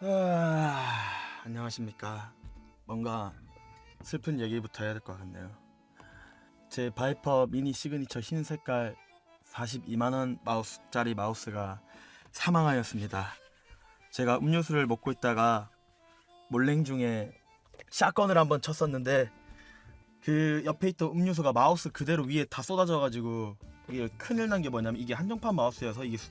아, 안녕하십니까. 뭔가 슬픈 얘기부터 해야 될 것 같네요. 제 바이퍼 미니 시그니처 흰 색깔 42만 원 마우스짜리 마우스가 사망하였습니다. 제가 음료수를 먹고 있다가 몰랭 중에 샷건을 한번 쳤었는데 그 옆에 있던 음료수가 마우스 그대로 위에 다 쏟아져 가지고 이게 큰일 난 게 뭐냐면 이게 한정판 마우스여서 이게 수-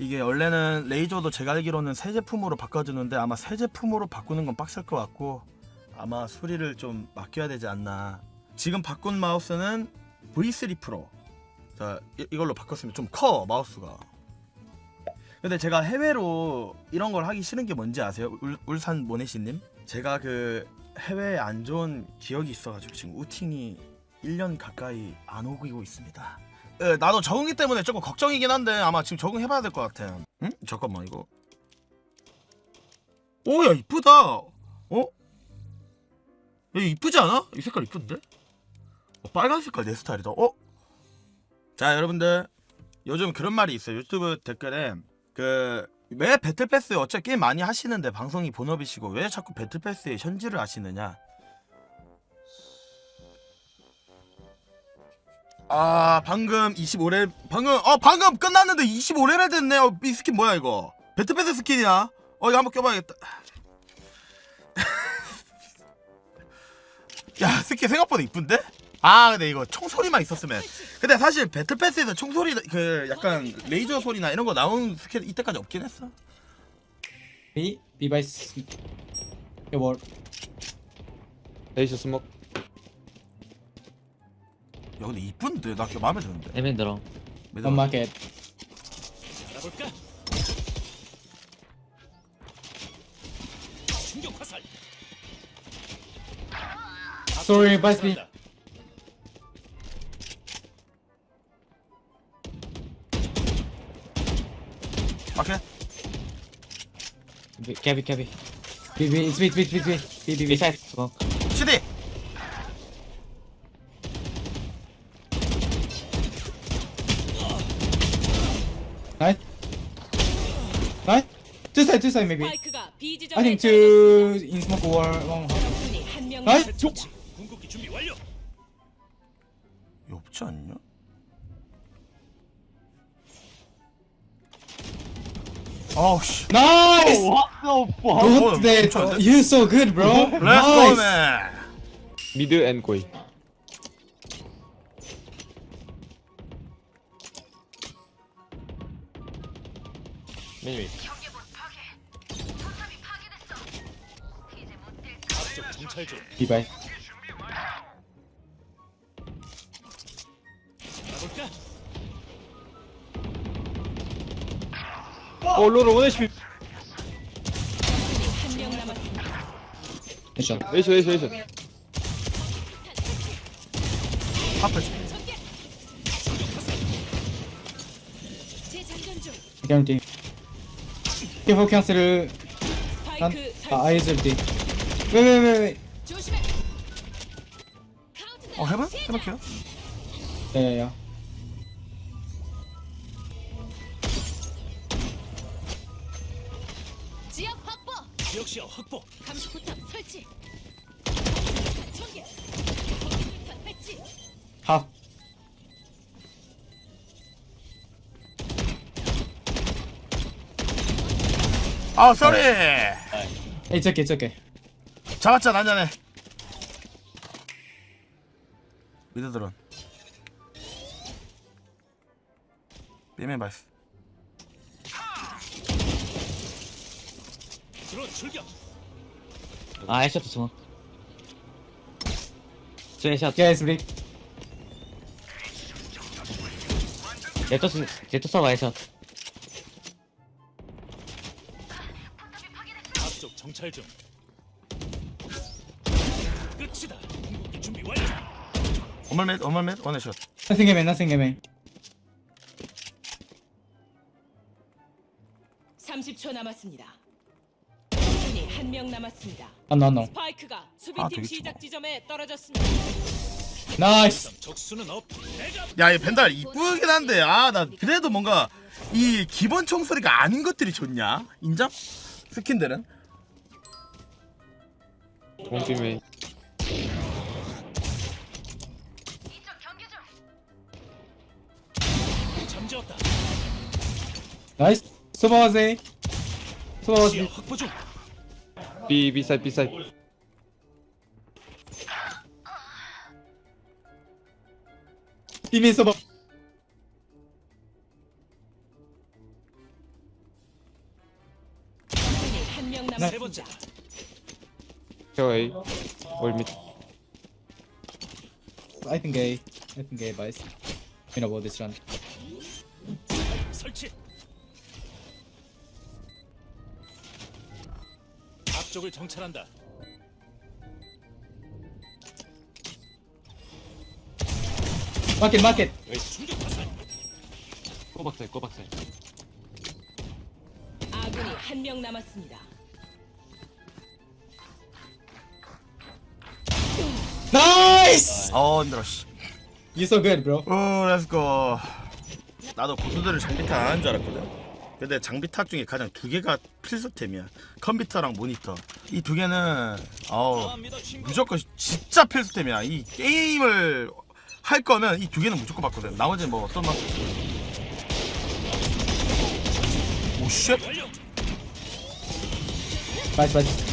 이게 원래는 레이저도 제가 알기로는 새 제품으로 바꿔주는데 아마 새 제품으로 바꾸는 건 빡셀 것 같고 아마 수리를 좀 맡겨야 되지 않나 지금 바꾼 마우스는 V3 프로 자 이, 이걸로 바꿨으면 좀커 마우스가 근데 제가 해외로 이런 걸 하기 싫은 게 뭔지 아세요? 울, 울산 모네시님? 제가 그 해외에 안 좋은 기억이 있어가지고 지금 우팅이 1년 가까이 안 오고 있습니다 예, 나도 적응기 때문에 조금 걱정이긴 한데 아마 지금 적응해봐야 될 것 같아. 응? 잠깐만 이거. 오, 야 이쁘다. 어? 야 이쁘지 않아? 이 색깔 이쁜데? 어, 빨간 색깔 내 스타일이다. 어? 자 여러분들 요즘 그런 말이 있어요. 유튜브 댓글에 그 왜 배틀패스 어차피 게임 많이 하시는데 방송이 본업이시고 왜 자꾸 배틀패스에 현질을 하시느냐? 아 방금 25레 방금 어 방금 끝났는데 25레벨 됐네 어, 이 스킨 뭐야 이거? 배트패스 스킨이야? 어 이거 한번 껴봐야겠다. 야 스킨 생각보다 이쁜데? 아 근데 이거 총소리만 있었으면. 근데 사실 배틀패스에서 총소리 그 약간 레이저 소리나 이런 거 나오는 스킨 이때까지 없긴 했어. B B by S. Your 스모크 야 근데 이쁜데 나 그거 마음에 드는데 에벤 들어 매듭. On market. Sorry, by B. 오케이 캐비 캐비 B B. It's B B B B B B B. 비사이드 스모크 CD Nice. Nice. Two side, two side maybe. 스파이크가 B I 지점에 think two in smoke or one. 적군이 한명 Nice. 이거 없지 않냐? 아우 씨 Nice. 어, Good that. 괜찮은데? You're so good, bro. 렛츠고 Nice. 맨 미드 앤 고이 미미 B by. 어 로로 원 HP 한명 남았습니다. Headshot. 에이스 재장전 중. Cancel. 스파이크 Uh, 설치. eyes of D. 조심해. 어 해봐? 해볼게요 yeah. 지역 확보. 지역 시야 확보. 감시 포탑 설치. 전개. 전기포탑 배치. Half. 아 쏘리 okay, it's okay. 잡았잖아 한잔해 미드 드론. 삐맨 바이스. 아 에샷 스모크 저 에샷. Guys, break. 제트 스 제트 서버 에샷. 앞쪽 정찰 중. 원해샷 Nothing game, nothing game. 30초 남았습니다. 적군이 한명 남았습니다. Unknown, no. 스파이크가 아, 수비팀 시작 좋아. 지점에 떨어졌습니다. Nice. 적수는 없. 내가 야이 벤달 이쁘긴 한데 아 나 그래도 뭔가 이 기본 총소리가 아닌 것들이 좋냐 인정? 스킨들은 main. 나이스 소바와세 소바와세 확보 중. B, B side, B side. 이미 소바 적군이 한명세 남았습니다. 번째. A. I think A boys You know about this run 설치. 앞쪽을 정찰한다. 충격 화살. 꼬박살 꼬박살. 아군이 한 명 남았습니다. 나이스! 어 힘들어 씨. You so good bro. 오 렛츠고 나도 고수들을 하는 줄 알았거든 근데 장비 탑 중에 가장 두 개가 필수템이야. 컴퓨터랑 모니터. 이 두 개는 어우 무조건 진짜 필수템이야. 이 게임을 할 거면 이 두 개는 무조건 받거든 나머지는 뭐 어떤 맛 오쉣. 완료. 나이스 나이스.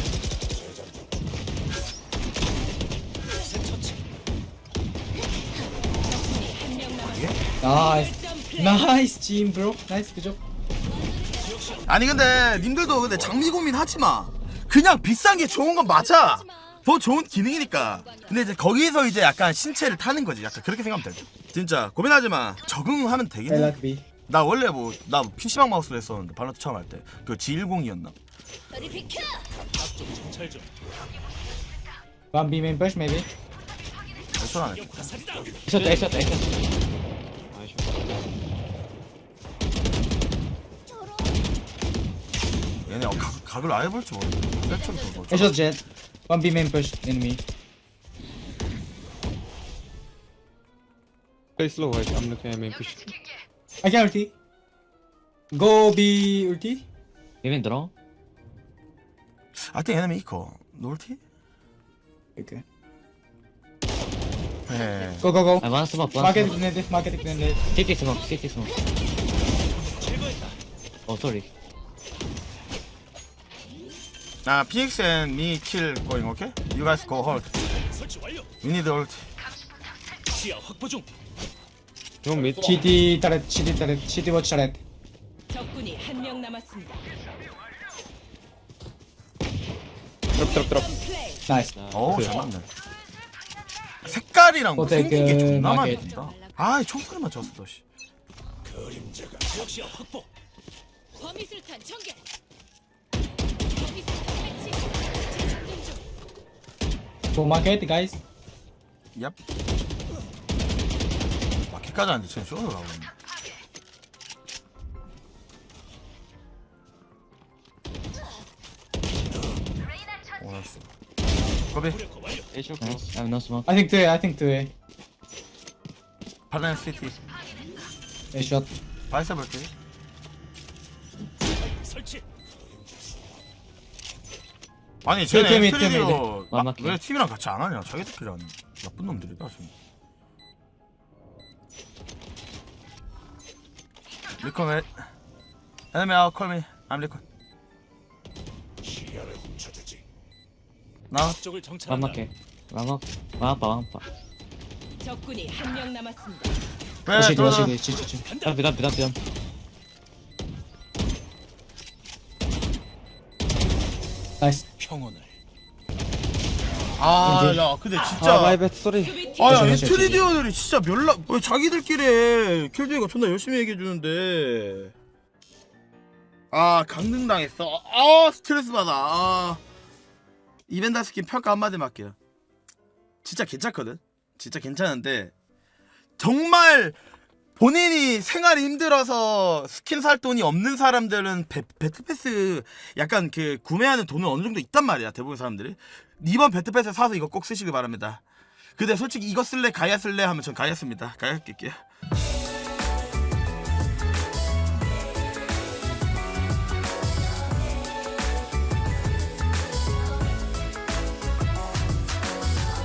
명 남았습니다. 나이스. 나이스 team bro 나이스 그죠 아니 근데 님들도 근데 장비 고민 하지 마. 그냥 비싼 게 좋은 건 맞아. 더 좋은 기능이니까. 근데 이제 거기서 이제 약간 신체를 타는 거지. 약간 그렇게 생각하면 돼 진짜 고민하지 마. 적응하면 되긴 I 해 like B 나 원래 뭐나 PC방 마우스로 했었는데 발로트 처음 할 때. 그 G10이었나? 저리 비켜. 앞쪽 정찰 중. One B main push maybe 충격 했고 화살이다. 에이샷 에이샷 에이샷 얘네 어, 각, 각을 아예 볼줄 모르겠어 셀처를 더 I shot jet One B main push enemy Play slow, guys. I'm looking at main push. I can ulti Go B ulti 얘네 들어 I think enemy equal 놀티? Okay 네 Go go go 아 마나 스모크 마나 Market 스모크 ignited Market ignited CT 스모크 CT 스모크. 어 쏘리 아 PX and me kill going okay? You guys go hold. We need ult 시야 확보 중. No mid. CT turret CT turret CT watch turret 적군이 한 명 남았습니다. Drop, drop, drop. 플레이. Nice 어우 잘 맞네 색깔이랑 뭐 생긴 게그 존나 많이. 든다 아이 총소리만 쳤어 씨. 범위술탄 전개. 범위술탄. Go market guys? 얍 마켓까지 지금 쇼를 가고 있네. 오 나이스. 거비 무력화 완료. 에이샷 나이스 I'm no smoke. I think 2A I think 2A 발렌 시티. A shot. 바이스 볼게 아니 쟤네 팀이, 스튜디오 팀이, 아, 맞게. 왜 팀이랑 같이 안 하냐? 자기들끼리 하는 나쁜 놈들이다 지금. 리콘 왜? 에너미 아웃 콜미 I'm 리콘 나? 앞쪽을 정찰한다. 맘마케 맘마 맘마 맘마 적군이 한 명 남았습니다. 왜? 또- watch CT CT 간다. 비담 비담 비 평온을. 아, 야, 근데 진짜. bad. Sorry. 수비팀 아, 야. 인트리디어들이 진짜 연락, 왜 자기들끼리 해. 킬드가 존나 열심히 얘기해주는데. 아, 강등당했어. 아, 스트레스 받아. 아. 이벤다 스킨 평가 한마디만 할게요. 진짜 괜찮거든? 진짜 괜찮은데. 정말 본인이 생활이 힘들어서 스킨 살 돈이 없는 사람들은 배, 배틀패스 약간 그 구매하는 돈은 어느 정도 있단 말이야 대부분 사람들이. 이번 배틀패스 사서 이거 꼭 쓰시길 바랍니다. 근데 솔직히 이거 쓸래 가야 쓸래 하면 전 가야 씁니다. 가야 낄게요